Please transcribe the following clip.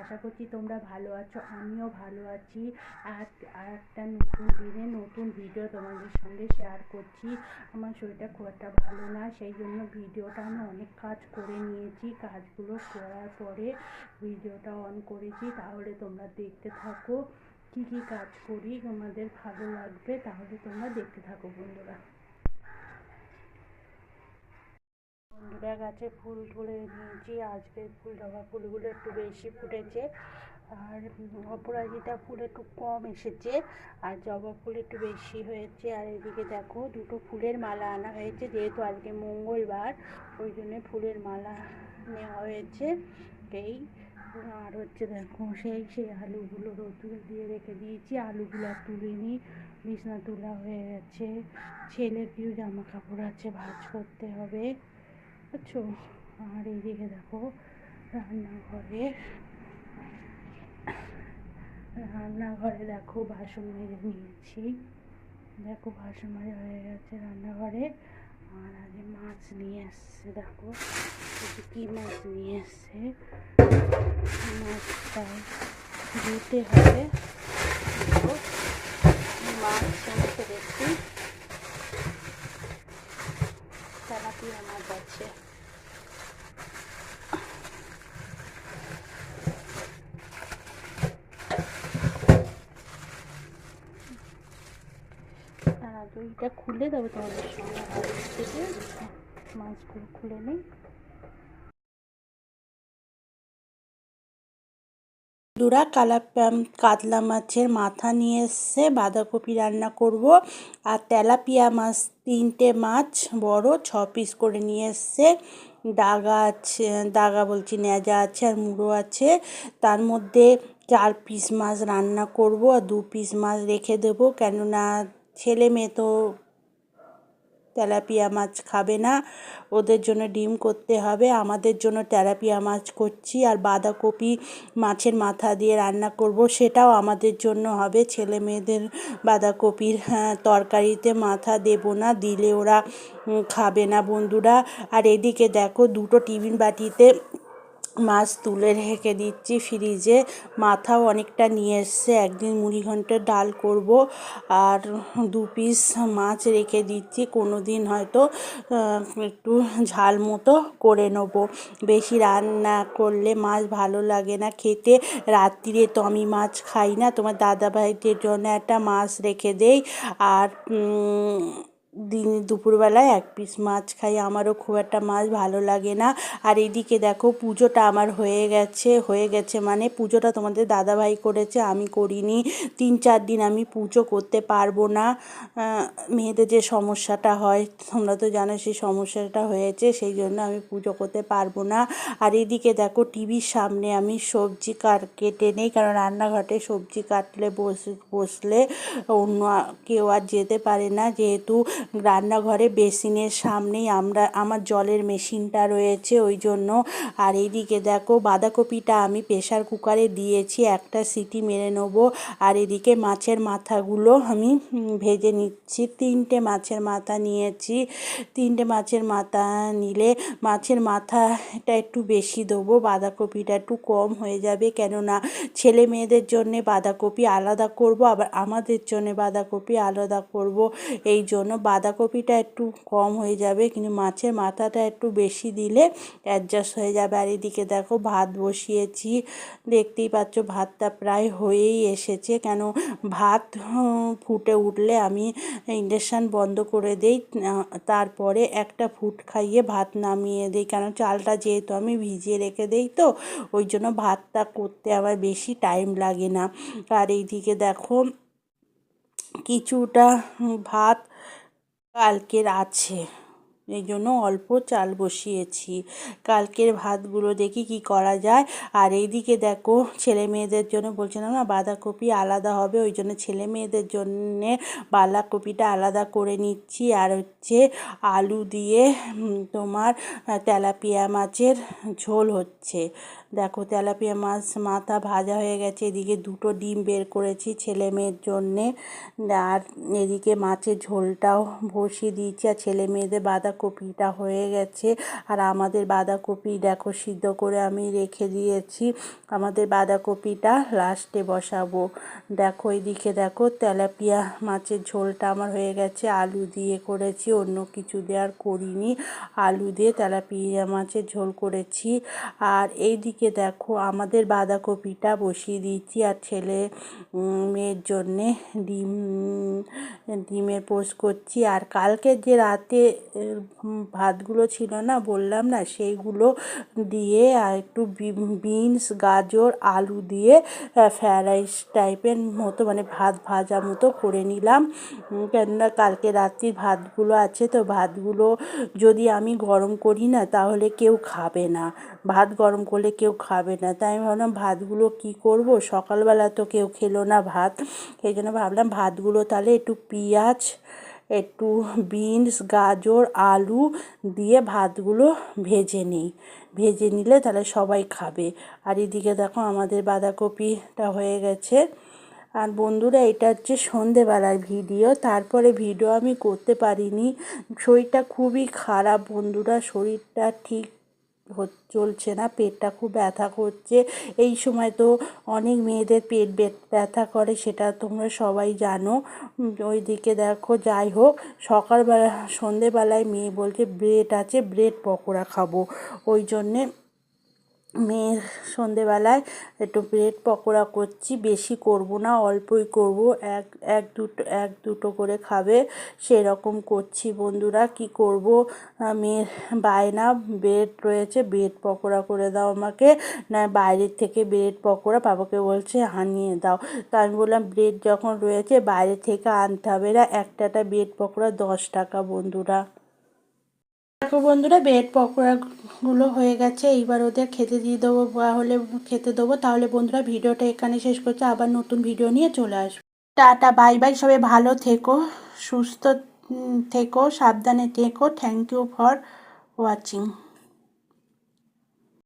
আশা করছি তোমরা ভালো আছো, আমিও ভালো আছি। আর আর একটা নতুন দিনে নতুন ভিডিও তোমাদের সঙ্গে শেয়ার করছি। আমার শরীরটা খুব একটা ভালো না, সেই জন্য ভিডিওটা আমি অনেক কাজ করে নিয়েছি, কাজগুলো করার পরে ভিডিওটা অন করেছি। তাহলে তোমরা দেখতে থাকো, কী কী কাজ করি তোমাদের ভালো লাগবে, তাহলে তোমরা দেখতে থাকো বন্ধুরা। বন্ধুরা গাছে ফুল তুলে নিয়েছি। আজকে ফুল জবা ফুলগুলো একটু বেশি ফুটেছে। আর অপরাজিতা ফুল একটু কম এসেছে। আর জবা ফুল একটু বেশি হয়েছে। আর এদিকে দেখো, দুটো ফুলের মালা আনা হয়েছে। যেহেতু আজকে মঙ্গলবার, ওই জন্য ফুলের মালা নেওয়া হয়েছে এই। আর হচ্ছে দেখো, সেই সেই আলুগুলো রোদ্দুরে দিয়ে রেখে দিয়েছি। আলুগুলো আর তুলিনি বিছনা তোলা হয়ে গেছে। ছেলের কিছু জামা কাপড় আছে, ভাঁজ করতে হবে। বুঝছ আর এইদিকে দেখো, রান্নাঘরে রান্নাঘরে দেখো বাসন মেজে নিয়েছি। দেখো বাসন মাজা হয়ে গেছে রান্নাঘরে। আর আগে মাছ নিয়ে এসছে, দেখো। কী মাছ নিয়ে এসছে? মাছটা ধুতে হবে দেখো মাছ এনেছে দেখছি তেলাপিয়া মাছ আছে দইটা খুলে দেবো তোমাদের সঙ্গে মাছগুলো খুলে নিই বন্ধুরা কালা কাতলা মাছের মাথা নিয়ে এসছে বাঁধাকপি রান্না করব, আর তেলাপিয়া মাছ, তিনটে মাছ বড়, ছ পিস করে নিয়ে এসছে দাগা আছে, দাগা বলছি ন্যাজা আছে আর মুড়ো আছে। তার মধ্যে চার পিস মাছ রান্না করব, আর দু পিস মাছ রেখে দেবো, কেননা ছেলে মেয়ে তো তেলাপিয়া মাছ খাবে না। ওদের জন্য ডিম করতে হবে। আমাদের জন্য তেলাপিয়া মাছ করছি আর বাঁধাকপি মাছের মাথা দিয়ে রান্না করব সেটাও আমাদের জন্য হবে। ছেলে মেয়েদের বাঁধাকপির হ্যাঁ, তরকারিতে মাথা দেব না দিলে ওরা খাবে না বন্ধুরা। আর এদিকে দেখো দুটো টিফিন বাটিতে মাছ তুলে রেখে দিচ্ছি ফ্রিজে। মাথাও অনেকটা নিয়ে এসছে। একদিন মুড়ি ঘন্টের ডাল করব আর দু পিস মাছ রেখে দিচ্ছি। কোনো দিন হয়তো একটু ঝাল মতো করে নেব। বেশি রান্না করলে মাছ ভালো লাগে না খেতে। রাত্রিরে তো আমি মাছ খাই না। তোমার দাদা ভাইদের জন্য একটা মাছ রেখে দেই। আর দিন দুপুরবেলায় এক পিস মাছ খাই, আমারও খুব একটা মাছ ভালো লাগে না। আর এদিকে দেখো পুজোটা আমার হয়ে গেছে হয়ে গেছে মানে পুজোটা তোমাদের দাদাভাই করেছে, আমি করিনি। তিন চার দিন আমি পুজো করতে পারব না। মেয়েদের যে সমস্যাটা হয়, তোমরা তো জানো সেই সমস্যাটা হয়েছে, সেই জন্য আমি পুজো করতে পারব না। আর এদিকে দেখো টিভির সামনে আমি সবজি কার কেটে নেই, কারণ রান্নাঘাটে সবজি কাটলে বসে, বসলে অন্য কেউ আর যেতে পারে না। যেহেতু রান্নাঘরে, বেসিনের সামনেই আমরা, আমার জলের মেশিনটা রয়েছে ওই জন্য। আর এইদিকে দেখো, বাঁধাকপিটা আমি প্রেশার কুকারে দিয়েছি, একটা সিটি মেরে নেব। আর এদিকে মাছের মাথাগুলো আমি ভেজে নিচ্ছি। তিনটে মাছের মাথা নিয়েছি। তিনটে মাছের মাথা নিলে মাছের মাথাটা একটু বেশি দেবো, বাঁধাকপিটা একটু কম হয়ে যাবে। কেননা ছেলে মেয়েদের জন্যে বাঁধাকপি আলাদা করব, আবার আমাদের জন্যে বাঁধাকপি আলাদা করব। এই জন্য বাঁধাকপিটা একটু কম হয়ে যাবে, কিন্তু মাছের মাথাটা একটু বেশি দিলে অ্যাডজাস্ট হয়ে যাবে। আর এদিকে দেখো ভাত বসিয়েছি, দেখতেই পাচ্ছ ভাতটা প্রায় হয়েই এসেছে। কেন ভাত ফুটে উঠলে আমি ইন্ডাকশান বন্ধ করে দেই তারপরে একটা ফুট খাইয়ে ভাত নামিয়ে দিই। কেন চালটা যেহেতু আমি ভিজিয়ে রেখে দেই তো, ওই জন্য ভাতটা করতে আমার বেশি টাইম লাগে না। আর এইদিকে দেখো, কিছুটা ভাত কালকের আছে। এই জন্য অল্প চাল বসিয়েছি। কালকের ভাতগুলো দেখি কি করা যায়। আর এইদিকে দেখো, ছেলে মেয়েদের জন্য বলছিলাম না, বাঁধাকপি আলাদা হবে, ওই জন্য ছেলে মেয়েদের জন্যে বাঁধাকপিটা আলাদা করে নিচ্ছি। আর হচ্ছে আলু দিয়ে তোমার তেলাপিয়া মাছের ঝোল হচ্ছে। দেখো তেলাপিয়া মাছ মাথা ভাজা হয়ে গেছে, এদিকে দুটো ডিম বের করেছি ছেলে মেয়ের জন্যে। আর এদিকে মাছের ঝোলটাও বসিয়ে দিয়েছি, আর ছেলে মেয়েদের বাঁধাকপিটা হয়ে গেছে। আর আমাদের বাঁধাকপি দেখো সিদ্ধ করে আমি রেখে দিয়েছি, আমাদের বাঁধাকপিটা লাস্টে বসাবো। দেখো এদিকে দেখো তেলাপিয়া মাছের ঝোলটা আমার হয়ে গেছে, আলু দিয়ে করেছি, অন্য কিছু দিয়ে আর করিনি। আলু দিয়ে তেলাপিয়া মাছের ঝোল করেছি। আর এইদিকে দেখো, আমাদের বাঁধাকপিটা বসিয়ে দিয়েছি আর ছেলে মেয়ের জন্যে ডিম, ডিমের পোস্ট করছি। আর কালকে যে রাতে ভাতগুলো ছিল না, বললাম না, সেইগুলো দিয়ে আর একটু বিনস, গাজর, আলু দিয়ে ফ্রায়েড রাইস টাইপের মতো মানে ভাত ভাজা মতো করে নিলাম। কেননা কালকে রাত্রির ভাতগুলো আছে, তো ভাতগুলো যদি আমি গরম করি না, তাহলে কেউ খাবে না। ভাত গরম করলে কেউ খাবে না। তাই আমি ভাবলাম, ভাতগুলো কী করব? সকালবেলা তো কেউ খেলো না ভাত। সেই জন্য ভাবলাম, ভাতগুলো তাহলে একটু পেঁয়াজ, একটু বিনস, গাজর, আলু দিয়ে ভাতগুলো ভেজে নিই। ভেজে নিলে তাহলে সবাই খাবে। আর এদিকে দেখো আমাদের বাঁধাকপিটা হয়ে গেছে। আর বন্ধুরা, এটা হচ্ছে সন্ধেবেলার ভিডিও। তারপরে ভিডিও আমি করতে পারিনি। শরীরটা খুবই খারাপ বন্ধুরা, শরীরটা ঠিক চলছে না, পেটটা খুব ব্যথা করছে। এই সময় তো অনেক মেয়েদের পেট ব্যথা করে, সেটা তোমরা সবাই জানো। ওই দিকে দেখো, যাই হোক, সকালবেলা, সন্ধেবেলায় মেয়ে বলছে, ব্রেড আছে, ব্রেড পকোড়া খাব। ওই জন্যে মেয়ের সন্ধেবেলায় একটু ব্রেড পকোড়া করছি, বেশি করব না, অল্পই করব। এক এক দুটো এক দুটো করে খাবে, সেরকম করছি বন্ধুরা, কি করব? মেয়ের বায়না ব্রেড রয়েছে ব্রেড পকোড়া করে দাও আমাকে। না, বাইরের থেকে ব্রেড পকোড়া বাবাকে বলছে, আনিয়ে দাও। তা আমি বললাম ব্রেড যখন রয়েছে, বাইরে থেকে আনতে হবে না একটাটা ব্রেড পকোড়া দশ টাকা বন্ধুরা। দেখো বন্ধুরা ব্রেড পকোড়াগুলো হয়ে গেছে। এইবার ওদের খেতে দিয়ে দেবো, বা হলে খেতে দেবো। তাহলে বন্ধুরা, ভিডিওটা এখানে শেষ করছে। আবার নতুন ভিডিও নিয়ে চলে আসব। Tata, bye bye. সবাই ভালো থেকো, সুস্থ থেকো, সাবধানে থেকো। Thank you for watching